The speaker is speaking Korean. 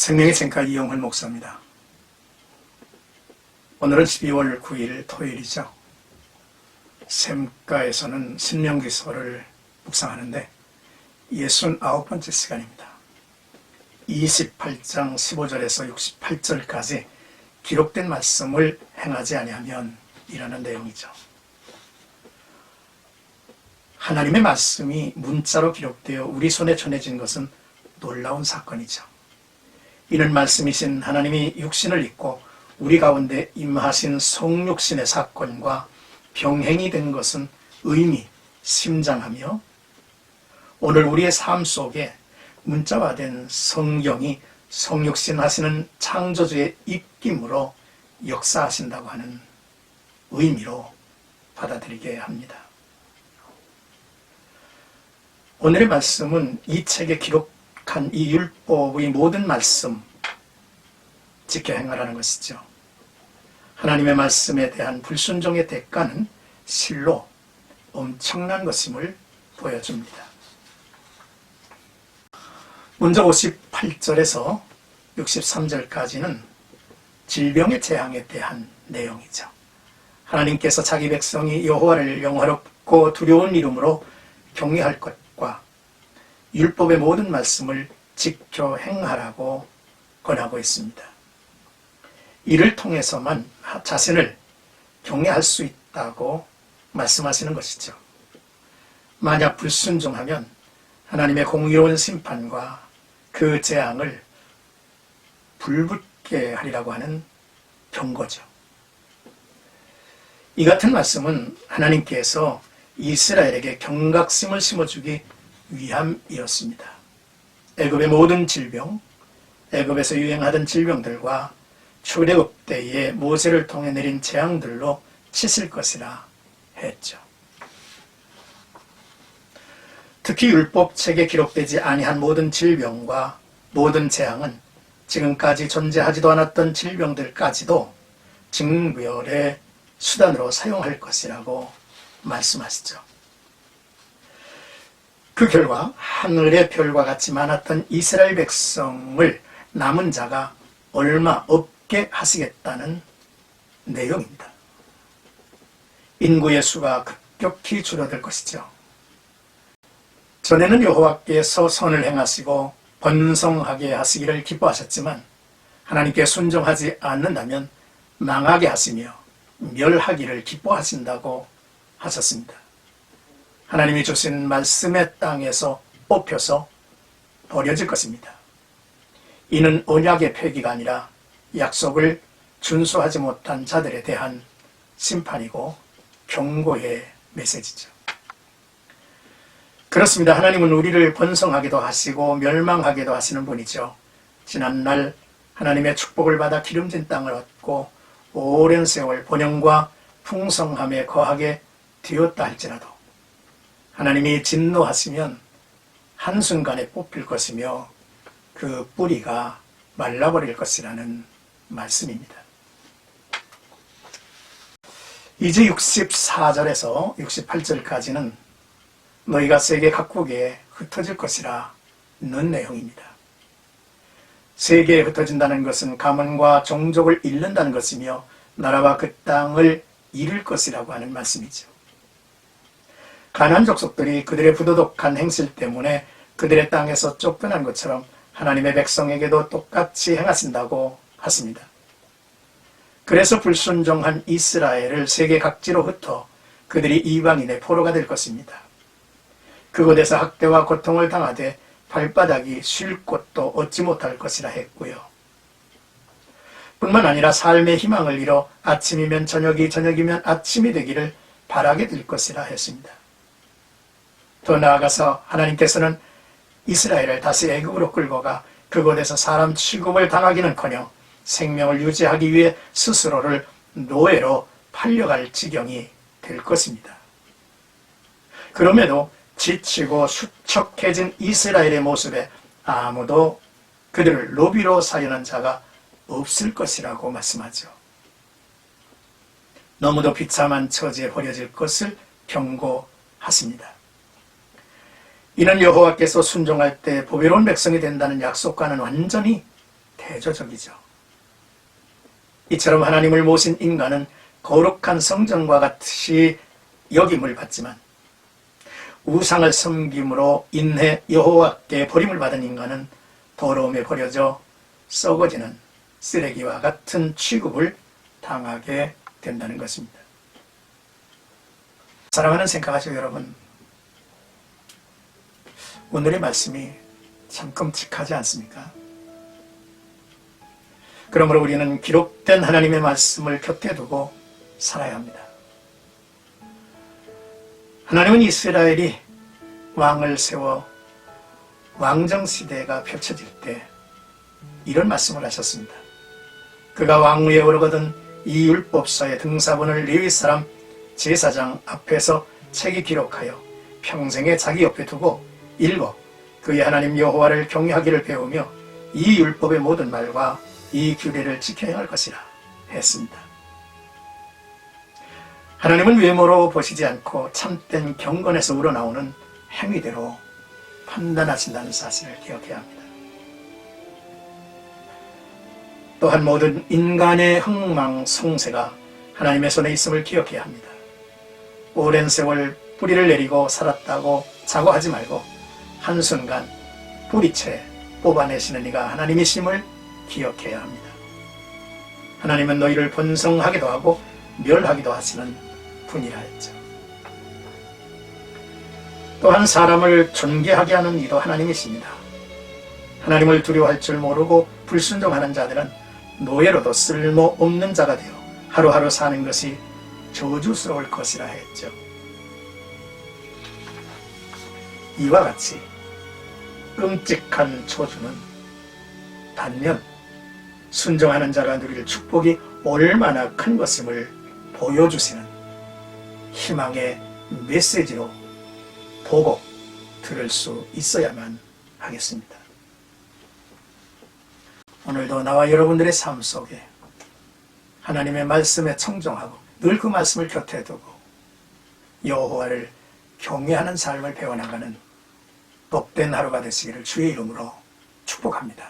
생명의 쟁가 이용훈 목사입니다. 오늘은 12월 9일 토요일이죠. 샘가에서는 신명기서를 묵상하는데 69번째 시간입니다. 28장 15절에서 68절까지 기록된 말씀을 행하지 아니하면 이라는 내용이죠. 하나님의 말씀이 문자로 기록되어 우리 손에 전해진 것은 놀라운 사건이죠. 이는 말씀이신 하나님이 육신을 입고 우리 가운데 임하신 성육신의 사건과 병행이 된 것은 의미, 심장하며 오늘 우리의 삶 속에 문자화된 성경이 성육신 하시는 창조주의 입김으로 역사하신다고 하는 의미로 받아들이게 합니다. 오늘의 말씀은 이 책에 기록 한 이 율법의 모든 말씀 지켜 행하라는 것이죠. 하나님의 말씀에 대한 불순종의 대가는 실로 엄청난 것임을 보여줍니다. 먼저 58절에서 63절까지는 질병의 재앙에 대한 내용이죠. 하나님께서 자기 백성이 여호와를 영화롭고 두려운 이름으로 경외할 것과 율법의 모든 말씀을 지켜 행하라고 권하고 있습니다. 이를 통해서만 자신을 경외할 수 있다고 말씀하시는 것이죠. 만약 불순종하면 하나님의 공의로운 심판과 그 재앙을 불붙게 하리라고 하는 경고죠. 이 같은 말씀은 하나님께서 이스라엘에게 경각심을 심어주기 위함이었습니다. 애굽의 모든 질병, 애굽에서 유행하던 질병들과 출애굽 때에 모세를 통해 내린 재앙들로 치실 것이라 했죠. 특히 율법책에 기록되지 아니한 모든 질병과 모든 재앙은 지금까지 존재하지도 않았던 질병들까지도 징별의 수단으로 사용할 것이라고 말씀하시죠. 그 결과 하늘의 별과 같이 많았던 이스라엘 백성을 남은 자가 얼마 없게 하시겠다는 내용입니다. 인구의 수가 급격히 줄어들 것이죠. 전에는 여호와께서 선을 행하시고 번성하게 하시기를 기뻐하셨지만 하나님께 순종하지 않는다면 망하게 하시며 멸하기를 기뻐하신다고 하셨습니다. 하나님이 주신 말씀의 땅에서 뽑혀서 버려질 것입니다. 이는 언약의 폐기가 아니라 약속을 준수하지 못한 자들에 대한 심판이고 경고의 메시지죠. 그렇습니다. 하나님은 우리를 번성하기도 하시고 멸망하기도 하시는 분이죠. 지난날 하나님의 축복을 받아 기름진 땅을 얻고 오랜 세월 번영과 풍성함에 거하게 되었다 할지라도 하나님이 진노하시면 한순간에 뽑힐 것이며 그 뿌리가 말라버릴 것이라는 말씀입니다. 이제 64절에서 68절까지는 너희가 세계 각국에 흩어질 것이라 는 내용입니다. 세계에 흩어진다는 것은 가문과 종족을 잃는다는 것이며 나라와 그 땅을 잃을 것이라고 하는 말씀이죠. 가난 족속들이 그들의 부도덕한 행실 때문에 그들의 땅에서 쫓겨난 것처럼 하나님의 백성에게도 똑같이 행하신다고 하십니다. 그래서 불순종한 이스라엘을 세계 각지로 흩어 그들이 이방인의 포로가 될 것입니다. 그곳에서 학대와 고통을 당하되 발바닥이 쉴 곳도 얻지 못할 것이라 했고요. 뿐만 아니라 삶의 희망을 잃어 아침이면 저녁이 저녁이면 아침이 되기를 바라게 될 것이라 했습니다. 더 나아가서 하나님께서는 이스라엘을 다시 애굽으로 끌고 가 그곳에서 사람 취급을 당하기는커녕 생명을 유지하기 위해 스스로를 노예로 팔려갈 지경이 될 것입니다. 그럼에도 지치고 수척해진 이스라엘의 모습에 아무도 그들을 로비로 사려는 자가 없을 것이라고 말씀하죠. 너무도 비참한 처지에 버려질 것을 경고하십니다. 이는 여호와께서 순종할 때 보배로운 백성이 된다는 약속과는 완전히 대조적이죠. 이처럼 하나님을 모신 인간은 거룩한 성전과 같이 여김을 받지만 우상을 섬김으로 인해 여호와께 버림을 받은 인간은 더러움에 버려져 썩어지는 쓰레기와 같은 취급을 당하게 된다는 것입니다. 사랑하는 생각하죠 여러분. 오늘의 말씀이 참 끔찍하지 않습니까? 그러므로 우리는 기록된 하나님의 말씀을 곁에 두고 살아야 합니다. 하나님은 이스라엘이 왕을 세워 왕정 시대가 펼쳐질 때 이런 말씀을 하셨습니다. 그가 왕위에 오르거든 이 율법서의 등사본을 레위 사람 제사장 앞에서 책이 기록하여 평생에 자기 옆에 두고 읽어 그의 하나님 여호와를 경외하기를 배우며 이 율법의 모든 말과 이 규례를 지켜야 할 것이라 했습니다. 하나님은 외모로 보시지 않고 참된 경건에서 우러나오는 행위대로 판단하신다는 사실을 기억해야 합니다. 또한 모든 인간의 흥망, 성세가 하나님의 손에 있음을 기억해야 합니다. 오랜 세월 뿌리를 내리고 살았다고 자고하지 말고 한순간 뿌리채 뽑아내시는 이가 하나님이심을 기억해야 합니다. 하나님은 너희를 번성하기도 하고 멸하기도 하시는 분이라 했죠. 또한 사람을 존귀하게 하는 이도 하나님이십니다. 하나님을 두려워할 줄 모르고 불순종하는 자들은 노예로도 쓸모없는 자가 되어 하루하루 사는 것이 저주스러울 것이라 했죠. 이와 같이 끔찍한 저주는 단연 순종하는 자가 누릴 축복이 얼마나 큰 것임을 보여주시는 희망의 메시지로 보고 들을 수 있어야만 하겠습니다. 오늘도 나와 여러분들의 삶 속에 하나님의 말씀에 청정하고 늘 그 말씀을 곁에 두고 여호와를 경외하는 삶을 배워나가는 복된 하루가 되시기를 주의 이름으로 축복합니다.